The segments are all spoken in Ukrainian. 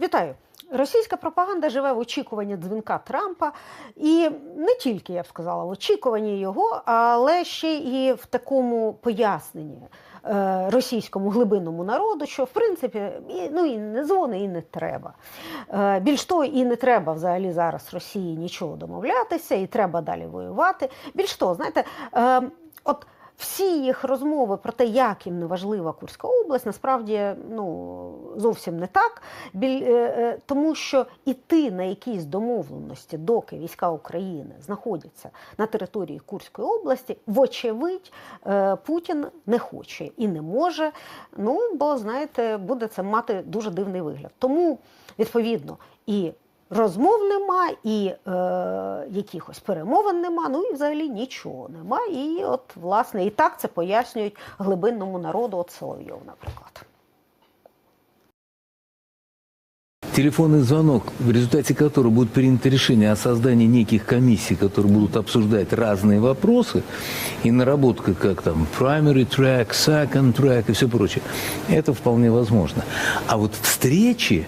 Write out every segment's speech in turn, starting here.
Вітаю! Російська пропаганда живе в очікуванні дзвінка Трампа, і не тільки я б сказала в очікуванні його, але ще і в такому поясненні е, російському глибинному народу, що в принципі ну, і не дзвони, і не треба. Е, Більш того, і не треба взагалі зараз Росії нічого домовлятися, і треба далі воювати. Більш того, знаєте, е, от. Всі їх розмови про те, як їм не важлива Курська область, насправді ну зовсім не так. Біль, е, е, тому що іти на якісь домовленості, доки війська України знаходяться на території Курської області, вочевидь, е, Путін не хоче і не може. Ну бо знаєте, буде це мати дуже дивний вигляд. Тому відповідно і Розмов нема, і е, якихось перемовин нема, ну і взагалі нічого нема. І от, власне, і так це пояснюють глибинному народу от Соловйов, наприклад. Телефонный звонок, в результате которого будет принято решение о создании неких комиссий, которые будут обсуждать разные вопросы, и наработка, как там, primary track, second track и все прочее, это вполне возможно. А вот встречи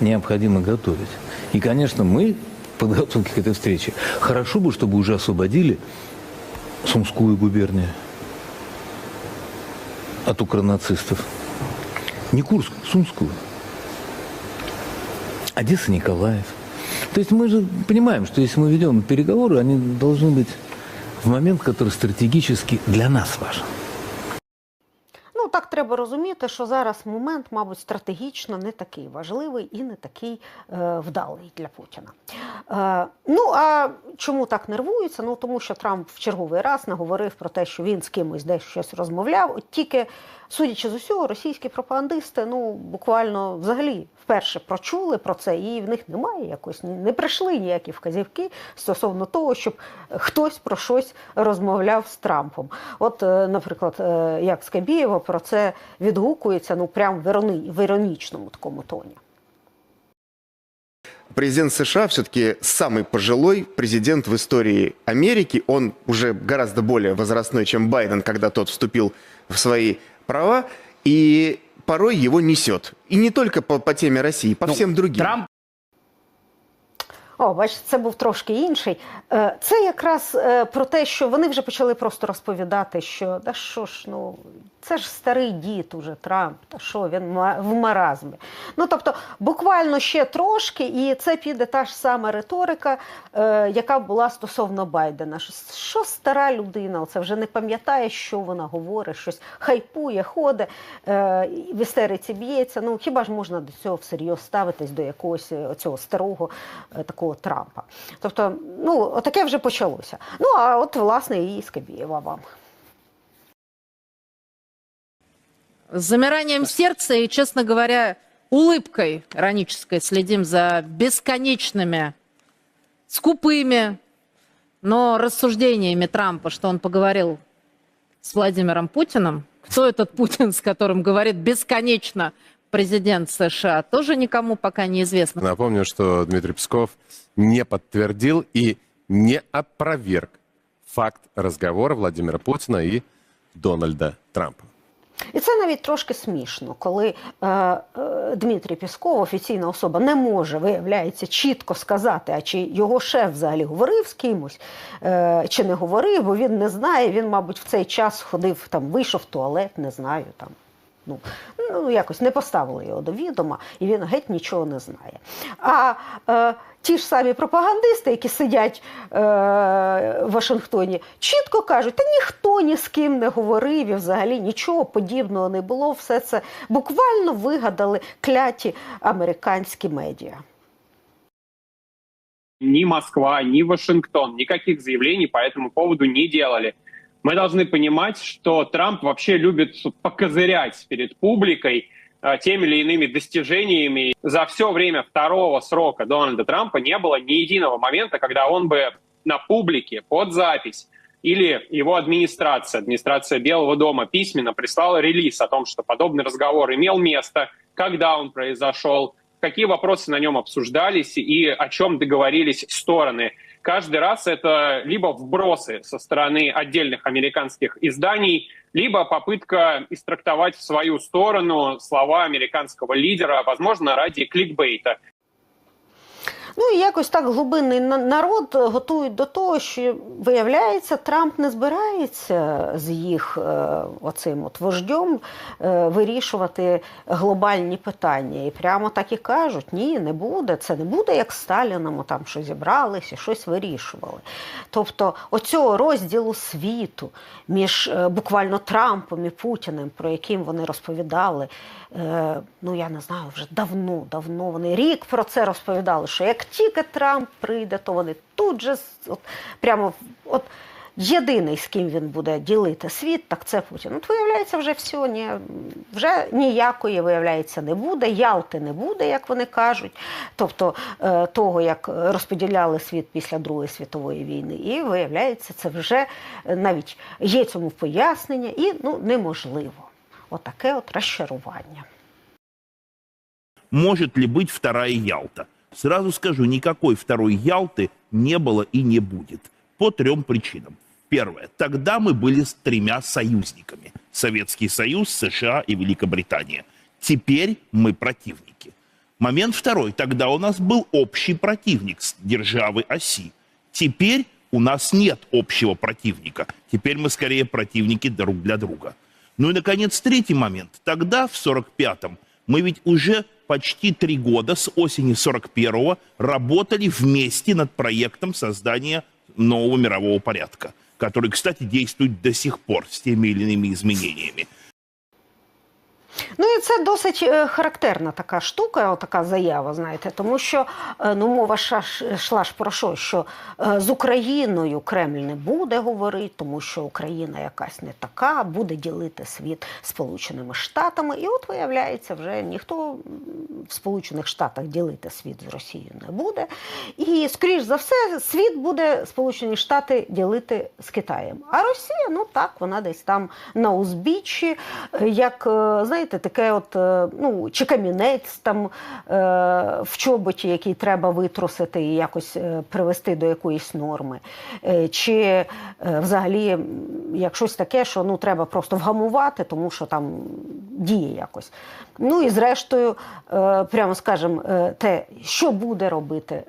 необходимо готовить. И, конечно, мы в к этой встрече. Хорошо бы, чтобы уже освободили Сумскую губернию от укронацистов. Не Курскую, Сумскую. Одесса, Николаев. То есть мы же понимаем, что если мы ведем переговоры, они должны быть в момент, который стратегически для нас важен. Так треба розуміти, що зараз момент, мабуть, стратегічно не такий важливий і не такий е, вдалий для Путіна. Е, ну а чому так нервуються? Ну тому що Трамп в черговий раз наговорив про те, що він з кимось десь щось розмовляв. От тільки, судячи з усього, російські пропагандисти ну буквально взагалі вперше прочули про це, і в них немає якось не прийшли ніякі вказівки стосовно того, щоб хтось про щось розмовляв з Трампом. От, е, наприклад, е, як Скабєєва про це відгукується ну прям в іронічному такому тоні. Президент США все-таки самый пожилой президент в истории Америки. Он уже гораздо более возрастной, чем Байден, когда тот вступил в свои права. И порой его несет. И не только по, по теме России, по Ну, всем другим. Трамп О, бачите, це був трошки інший. Е, Це якраз е, про те, що вони вже почали просто розповідати, що да що ж, ну це ж старий дід уже Трамп, та що він в маразмі. Ну тобто, буквально ще трошки, і це піде та ж сама риторика, е, яка була стосовно Байдена. Що, стара людина, це вже не пам'ятає, що вона говорить, щось хайпує, ходить, в істериці б'ється. Ну хіба ж можна до цього всерйоз ставитись до якогось е, цього старого е, такого Трампа? Тобто, ну отаке вже почалося. Ну а от власне і Скабєєва вам. С замиранием сердца и, честно говоря, улыбкой иронической следим за бесконечными, скупыми, но рассуждениями Трампа, что он поговорил с Владимиром Путиным. Кто этот Путин, с которым говорит бесконечно президент США, тоже никому пока неизвестно. Напомню, что Дмитрий Песков не подтвердил и не опроверг факт разговора Владимира Путина и Дональда Трампа. І це навіть трошки смішно, коли е, е, Дмитрій Пісков, офіційна особа, не може, виявляється, чітко сказати, а чи його шеф взагалі говорив з кимось, е, чи не говорив, бо він не знає. Він, мабуть, в цей час ходив там, вийшов в туалет, не знаю там. Ну, ну, якось не поставили його до відома, і він геть нічого не знає. А е, ті ж самі пропагандисти, які сидять е, в Вашингтоні, чітко кажуть, та ніхто ні з ким не говорив, і взагалі нічого подібного не було. Все це буквально вигадали кляті американські медіа. ни Москва, ни Вашингтон никаких заявлений по этому поводу не делали. Мы должны понимать, что Трамп вообще любит покозырять перед публикой э, теми или иными достижениями. За все время второго срока Дональда Трампа не было ни единого момента, когда он бы на публике под запись или его администрация, администрация Белого дома письменно прислала релиз о том, что подобный разговор имел место, когда он произошел, какие вопросы на нем обсуждались и о чем договорились стороны. Каждый раз это либо вбросы со стороны отдельных американских изданий, либо попытка истрактовать в свою сторону слова американского лидера, возможно, ради кликбейта. Ну і якось так глибинний народ готують до того, що виявляється, Трамп не збирається з їх е, оцим от вождьом е, вирішувати глобальні питання. І прямо так і кажуть: ні, не буде. Це не буде як з Сталіном, там що зібралися, щось вирішували. Тобто, оцього розділу світу між е, буквально Трампом і Путіним, про яким вони розповідали. Ну я не знаю, вже давно, давно вони рік про це розповідали. Що як тільки Трамп прийде, то вони тут же от, прямо от. Єдиний, з ким він буде ділити світ, так це Путін. От виявляється, вже все, ні, вже ніякої, виявляється, не буде, Ялти не буде, як вони кажуть. Тобто е, того, як розподіляли світ після Другої світової війни. І виявляється, це вже е, навіть є цьому пояснення, і ну, неможливо. Отаке от розчарування. Может ли быть вторая Ялта? Сразу скажу, никакой второй Ялты не было и не будет. По трем причинам. Первое. Тогда мы были с тремя союзниками. Советский Союз, США и Великобритания. Теперь мы противники. Момент второй. Тогда у нас был общий противник с державы оси. Теперь у нас нет общего противника. Теперь мы скорее противники друг для друга. Ну и, наконец, третий момент. Тогда, в 45-м, мы ведь уже почти три года с осени 41-го работали вместе над проектом создания нового мирового порядка, который, кстати, действует до сих пор с теми или иными изменениями. Ну і це досить е, характерна така штука, така заява, знаєте, тому що е, ну, мова йшла ж про що? Що е, з Україною Кремль не буде говорити, тому що Україна якась не така, буде ділити світ Сполученими Штатами. І от виявляється, вже ніхто в Сполучених Штатах ділити світ з Росією не буде. І, скоріш за все, світ буде Сполучені Штати ділити з Китаєм. А Росія, ну так, вона десь там на узбіччі, як е, знаєте, таке, от е, ну чи камінець там е, в чоботі, який треба витрусити і якось е, привести до якоїсь норми, чи взагалі як щось таке, що ну треба просто вгамувати, тому що там діє якось. Ну і зрештою, прямо скажемо, те, що буде робити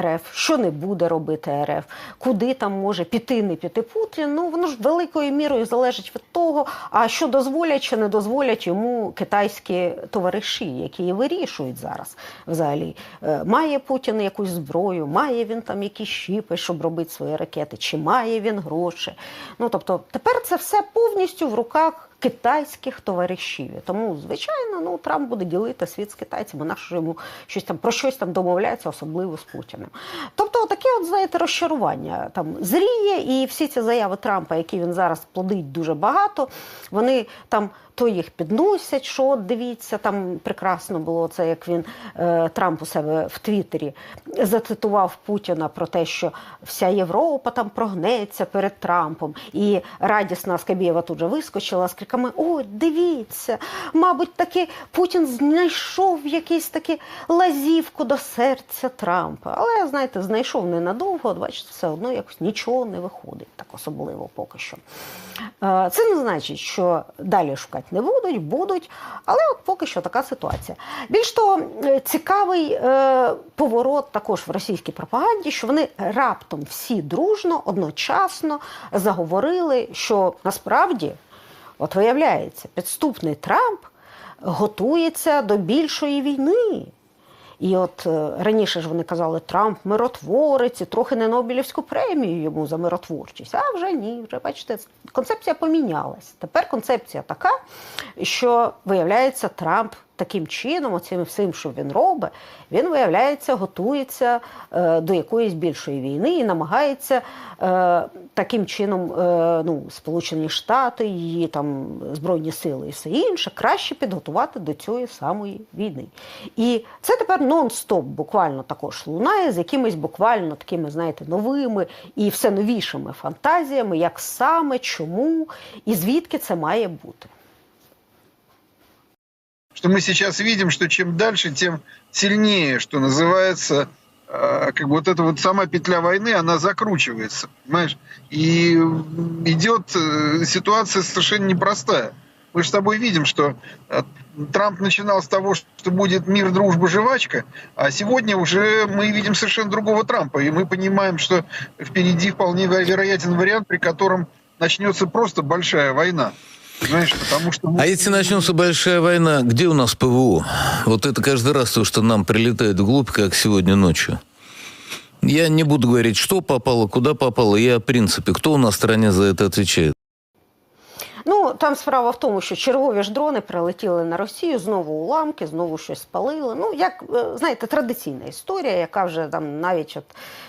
РФ, що не буде робити РФ, куди там може піти, не піти Путін. Ну воно ж великою мірою залежить від того, а що дозволять чи не дозволять йому китайські товариші, які і вирішують зараз взагалі. Е, Має Путін якусь зброю, має він там якісь щіпи, щоб робити свої ракети, чи має він гроші. Ну тобто тепер це все повністю в руках китайських товаришів. Тому, звичайно, ну Трамп буде ділити світ з китайцями, на що йому щось там про щось там домовляється, особливо з Путіним. Тобто, таке, от знаєте, розчарування там зріє, і всі ці заяви Трампа, які він зараз плодить дуже багато, вони там. То їх підносять, що от дивіться, там прекрасно було це, як він е, Трамп у себе в Твіттері зацитував Путіна про те, що вся Європа там прогнеться перед Трампом. І радісна Скабєва тут же вискочила з криками: Ой, дивіться, мабуть, таки Путін знайшов якийсь таки лазівку до серця Трампа. Але знаєте, знайшов ненадовго, бачите, все одно якось нічого не виходить, так особливо поки що. Е, Це не значить, що далі шукати не будуть, будуть, але от поки що така ситуація. Більш того, е, цікавий е, поворот також в російській пропаганді, що вони раптом всі дружно, одночасно заговорили, що насправді, от виявляється, підступний Трамп готується до більшої війни. І от е, раніше ж вони казали, Трамп миротворець, і трохи не Нобелівську премію йому за миротворчість. А вже ні, вже бачите, концепція помінялась. Тепер концепція така, що виявляється, Трамп таким чином, оцим всім, що він робить, він виявляється, готується е, до якоїсь більшої війни і намагається е, таким чином е, ну, Сполучені Штати, її там збройні сили і все інше краще підготувати до цієї самої війни. І це тепер нон-стоп буквально також лунає з якимись буквально такими, знаєте, новими і все новішими фантазіями, як саме, чому і звідки це має бути. Что мы сейчас видим, что чем дальше, тем сильнее, что называется, э, как бы вот эта вот сама петля войны, она закручивается, понимаешь? И идет э, ситуация совершенно непростая. Мы же с тобой видим, что э, Трамп начинал с того, что будет мир, дружба, жвачка, а сегодня уже мы видим совершенно другого Трампа, и мы понимаем, что впереди вполне вероятен вариант, при котором начнется просто большая война. Понимаешь, потому что... мы- А если начнется большая война, где у нас ПВО? Вот это каждый раз то, что нам прилетает вглубь, как сегодня ночью. Я не буду говорить, что попало, куда попало. Я о принципе. Кто у нас в стране за это отвечает? Ну там справа в тому, що чергові ж дрони прилетіли на Росію, знову уламки, знову щось спалили. Ну як е, знаєте, традиційна історія, яка вже там навіть от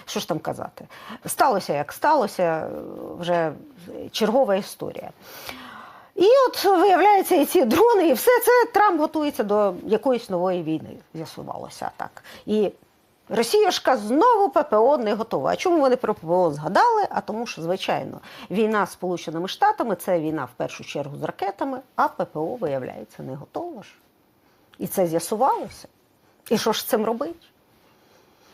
що ж там казати, сталося як сталося, е, вже чергова історія. І от виявляється, і ці дрони, і все це Трамп готується до якоїсь нової війни, з'ясувалося так. І Росіяшка знову ППО не готова. А чому вони про ППО згадали? А тому, що, звичайно, війна з Сполученими Штатами це війна в першу чергу з ракетами, а ППО, виявляється, не готова ж. І це з'ясувалося. І що ж з цим робити?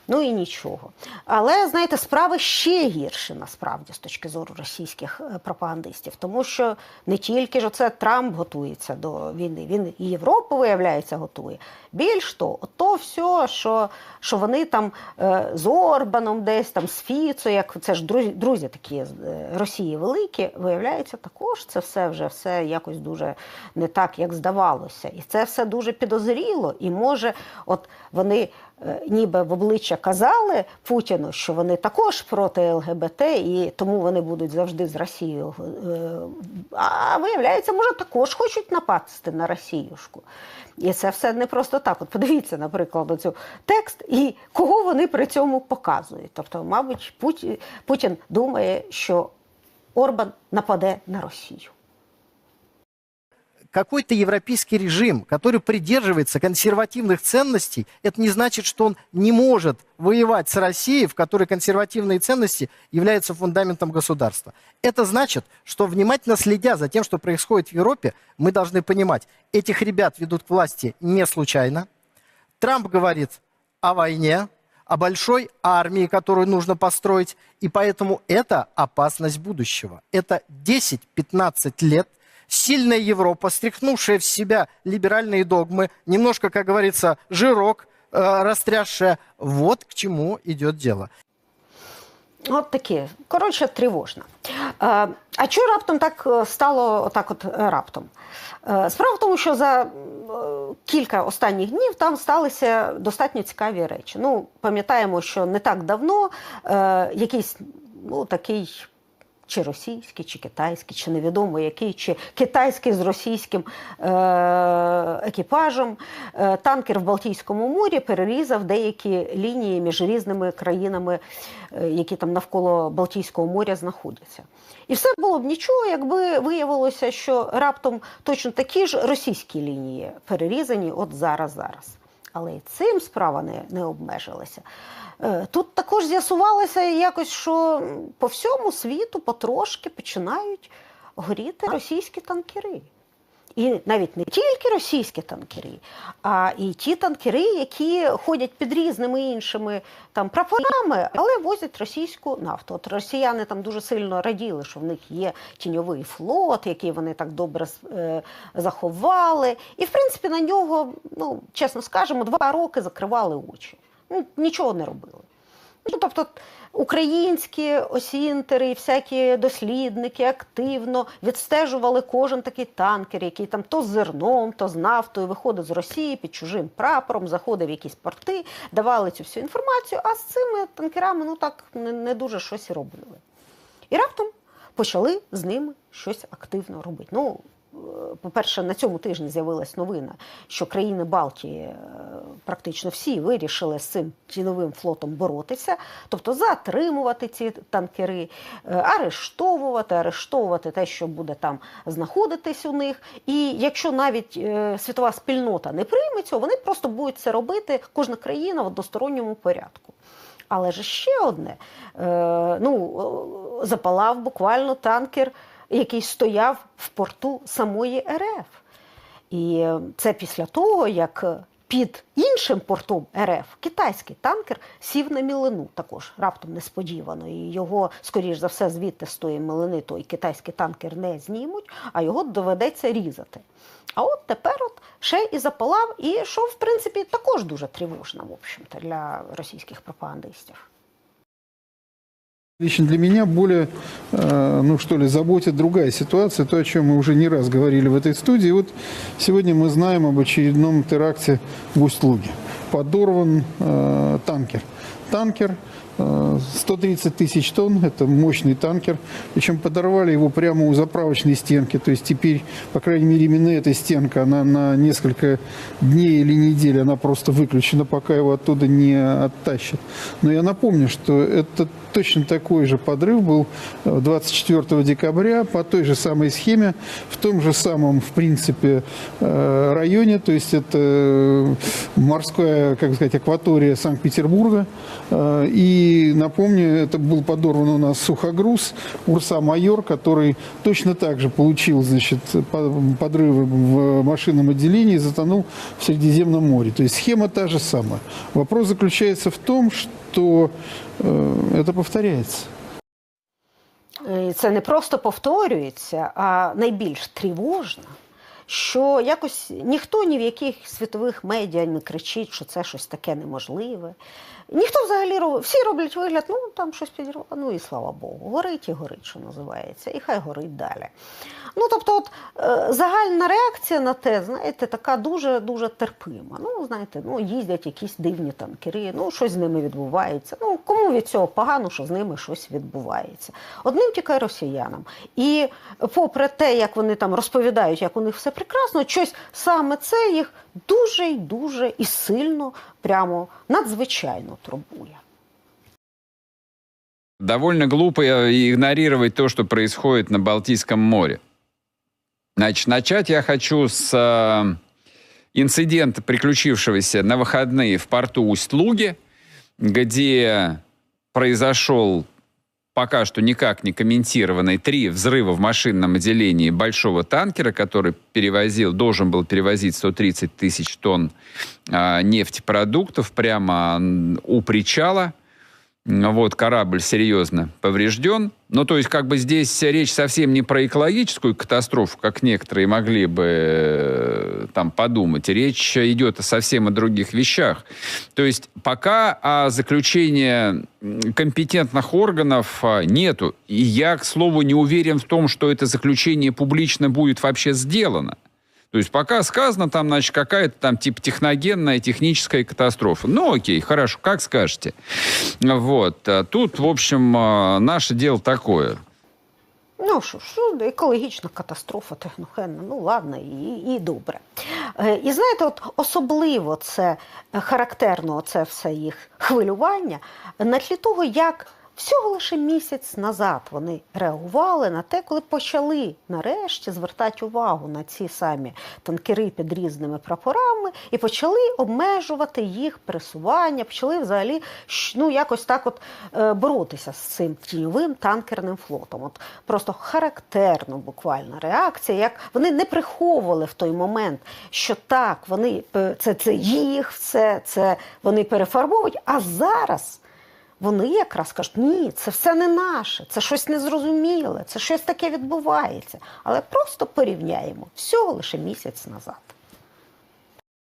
Ну і нічого. Але знаєте, справи ще гірші насправді з точки зору російських е, пропагандистів, тому що не тільки ж оце Трамп готується до війни, він і Європу, виявляється, готує. Більш того, то все, що, що вони там е, з Орбаном десь там з Фіцо, як це ж друзі, друзі такі е, Росії великі, виявляється, також це все вже все якось дуже не так, як здавалося. І це все дуже підозріло. І може, от вони ніби в обличчя казали Путіну, що вони також проти ЛГБТ, і тому вони будуть завжди з Росією. е, А виявляється, може, також хочуть напасти на Росіюшку. І це все не просто так. От подивіться, наприклад, оцю текст і кого вони при цьому показують. Тобто, мабуть, Путін думає, що Орбан нападе на Росію. Какой-то европейский режим, который придерживается консервативных ценностей, это не значит, что он не может воевать с Россией, в которой консервативные ценности являются фундаментом государства. Это значит, что внимательно следя за тем, что происходит в Европе, мы должны понимать, этих ребят ведут к власти не случайно. Трамп говорит о войне, о большой армии, которую нужно построить, и поэтому это опасность будущего. Это 10-15 лет сильная Европа, стряхнувшая в себя либеральные догмы, немножко, как говорится, жирок, э, растрясшая. Вот к чему идет дело. От таке. Коротше, тривожно. Е, а чого раптом так е, стало отак от е, раптом? Е, Справа в тому, що за е, кілька останніх днів там сталися достатньо цікаві речі. Ну, пам'ятаємо, що не так давно е, якийсь ну, такий чи російський, чи китайський, чи невідомо який, чи китайський з російським е- екіпажем. Е- танкер в Балтійському морі перерізав деякі лінії між різними країнами, е- які там навколо Балтійського моря знаходяться. І все було б нічого, якби виявилося, що раптом точно такі ж російські лінії перерізані от зараз зараз. Але і цим справа не, не обмежилася. Е, Тут також з'ясувалося якось, що по всьому світу потрошки починають горіти російські танкери. І навіть не тільки російські танкери, а і ті танкери, які ходять під різними іншими там прапорами, але возять російську нафту. От росіяни там дуже сильно раділи, що в них є тіньовий флот, який вони так добре е, заховали. І в принципі на нього, ну чесно скажемо, два роки закривали очі. Ну, нічого не робили. Ну, тобто українські осінтери і всякі дослідники активно відстежували кожен такий танкер, який там то з зерном, то з нафтою виходить з Росії під чужим прапором, заходив в якісь порти, давали цю всю інформацію, а з цими танкерами ну так не, дуже щось і робили. І раптом почали з ними щось активно робити. Ну, по-перше, на цьому тижні з'явилась новина, що країни Балтії е, практично всі вирішили з цим тіновим флотом боротися, тобто затримувати ці танкери, е, арештовувати, арештовувати те, що буде там знаходитись у них. І якщо навіть е, світова спільнота не прийме цього, вони просто будуть це робити кожна країна в односторонньому порядку. Але ж ще одне: ну, запалав буквально танкер, який стояв в порту самої РФ. І е, це після того, як під іншим портом РФ китайський танкер сів на мілину також раптом несподівано. І його, скоріш за все, звідти з тої мілини той китайський танкер не знімуть, а його доведеться різати. А от тепер от ще і запалав, і що, в принципі, також дуже тривожно, в общем-то, для російських пропагандистів. Лично для меня более, э, ну что ли, заботит другая ситуация, то, о чем мы уже не раз говорили в этой студии. Вот сегодня мы знаем об очередном теракте в Усть-Луге. Подорван э, танкер. Танкер э, 130 тысяч тонн, это мощный танкер. Причем подорвали его прямо у заправочной стенки. То есть теперь, по крайней мере, именно эта стенка, она на несколько дней или недель, она просто выключена, пока его оттуда не оттащат. Но я напомню, что это точно такой же подрыв был э, 24 декабря по той же самой схеме, в том же самом, в принципе, э, районе, то есть это э, морская, как сказать, акватория Санкт-Петербурга. Э, И напомню, это был подорван у нас сухогруз Урса-Майор, который точно так же получил, значит, по- подрывы в машинном отделении и затонул в Средиземном море. То есть схема та же самая. Вопрос заключается в том, что э, это повторяется. І це не просто повторюється, а найбільш тривожно, що якось ніхто ні в яких світових медіа не кричить, що це щось таке неможливе. Ніхто взагалі всі роблять вигляд, ну там щось підірвало, ну і слава Богу, горить і горить, що називається, і хай горить далі. Ну, тобто, от е, загальна реакція на те, знаєте, така дуже дуже терпима. Ну, знаєте, ну їздять якісь дивні танкери, ну щось з ними відбувається. Ну кому від цього погано, що з ними щось відбувається. Одним тільки росіянам. І попри те, як вони там розповідають, як у них все прекрасно, щось саме це їх дуже й дуже і сильно, прямо надзвичайно турбує. довольно глупо игнорировать то, что происходит на Балтийском море. Значит, начать я хочу с э, инцидента, приключившегося на выходные в порту Усть-Луги, где произошел пока что никак не комментированный три взрыва в машинном отделении большого танкера, который перевозил, должен был перевозить 130 тысяч тонн а, нефтепродуктов прямо у причала. Вот, корабль серьезно поврежден. Ну, то есть, как бы здесь речь совсем не про экологическую катастрофу, как некоторые могли бы э, там подумать. Речь идет о совсем о других вещах. То есть, пока а, заключения м, компетентных органов а, нету. И я, к слову, не уверен в том, что это заключение публично будет вообще сделано. То есть пока сказано там, значит, какая-то там типа техногенная, техническая катастрофа. Ну, окей, хорошо, как скажете. Вот. Тут, в общем, наше дело такое. Ну що, що екологічна катастрофа техногенна, ну ладно, і, і добре. І знаєте, от особливо це е, характерно, це все їх хвилювання на тлі того, як всього лише місяць назад вони реагували на те, коли почали нарешті звертати увагу на ці самі танкери під різними прапорами і почали обмежувати їх пересування, почали взагалі ну, якось так от е, боротися з цим тіньовим танкерним флотом. От просто характерно буквально реакція, як вони не приховували в той момент, що так, вони е, це, це їх, це, це вони перефарбовують, а зараз. Вони якраз кажуть, ні, це все не наше, це щось незрозуміле, це щось таке відбувається. Але просто порівняємо всього лише місяць назад.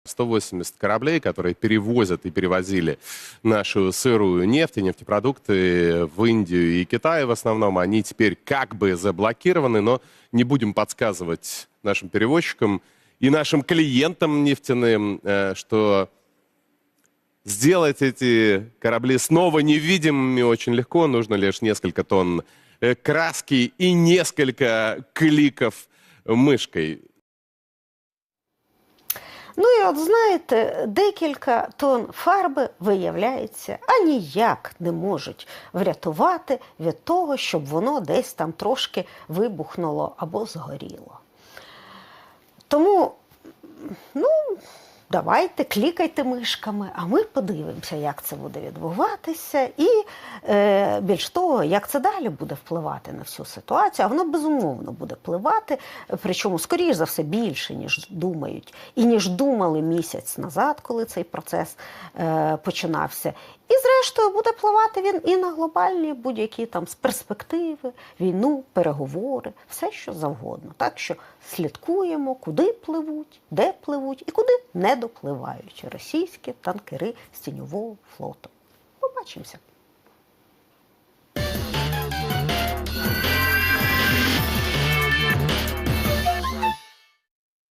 180 кораблей, которые перевозят и перевозили нашу сырую нефть и нефтепродукты в Индию и Китай в основном, они теперь как бы заблокированы, но не будем подсказывать нашим перевозчикам и нашим клиентам нефтяным, э, что сделать эти корабли снова невидимыми очень легко. Нужно лишь несколько тонн э, краски и несколько кликов мышкой. Ну і от знаєте, декілька тонн фарби, виявляється, аніяк не можуть врятувати від того, щоб воно десь там трошки вибухнуло або згоріло. Тому, ну, давайте клікайте мишками, а ми подивимося, як це буде відбуватися, і е, більш того, як це далі буде впливати на всю ситуацію. А воно безумовно буде впливати, причому, скоріш за все, більше, ніж думають, і ніж думали місяць назад, коли цей процес е, починався. І зрештою буде впливати він і на глобальні будь-які там з перспективи, війну, переговори, все що завгодно. Так що слідкуємо, куди пливуть, де пливуть і куди не допливають російські танкери з тіньового флоту. Побачимося.